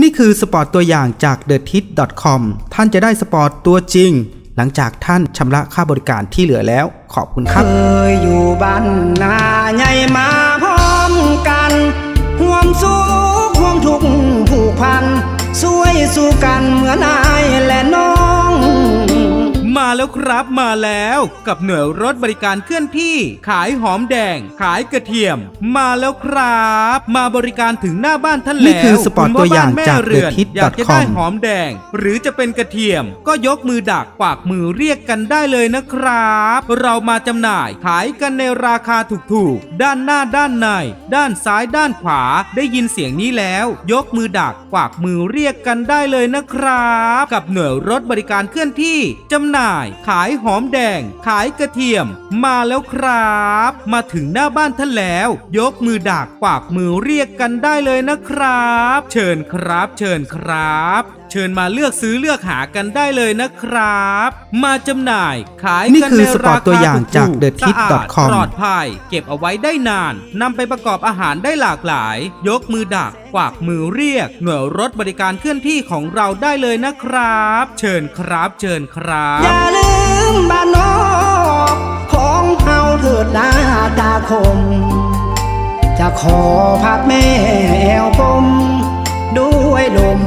นี่คือสปอร์ตตัวอย่างจาก t h e t i t c o m ท่านจะได้สปอร์ตตัวจริง หลังจากท่านชำระค่าบริการที่เหลือแล้ว ขอบคุณครับเคยอยู่บ้านนาใหญ่มาพร้อมกันห่วมสุขห่วมทุกผูกพันช่วยสู้กันเหมือนนายและน้อง แล้วครับมาแล้วกับหน่วยรถบริการเคลื่อนที่ ขายหอมแดง ขายกระเทียม มาแล้วครับ มาบริการถึงหน้าบ้านท่านแล้วนี่คือสปอร์ตคุณตัวอย่างบ้นแม่จากเรือน The Hit อยากจะได้ com หอมแดง หรือจะเป็นกระเทียม ก็ยกมือดักปากมือเรียกกันได้เลยนะครับ เรามาจำหน่ายขายกันในราคาถูกๆ ด้านหน้าด้านใน ด้านซ้ายด้านขวาได้ยินเสียงนี้แล้ว ยกมือดักปากมือเรียกกันได้เลยนะครับ กับหน่วยรถบริการเคลื่อนที่จำหน่ายขายหอมแดง ขายกระเทียม มาแล้วครับ มาถึงหน้าบ้านท่านแล้ว ยกมือดักปากมือเรียกกันได้เลยนะครับ เชิญครับ เชิญครับเชิญมาเลือกซื้อเลือกหากันได้เลยนะครับ มาจำหน่าย ขายนี่กันคือในสปอร์ตราคาตัวอย่างจากถู The สะอาด Tip com ปลอดภัย เก็บเอาไว้ได้นานนำไปประกอบอาหารได้หลากหลาย ยกมือดัก กวากมือเรียก หน่วยรถบริการเคลื่อนที่ของเราได้เลยนะครับ เชิญครับ เชิญครับ อย่าลืมบ้านนอกของเฮาเถิดนาตาคม จะขอพักแม่แอวปมด้วยลม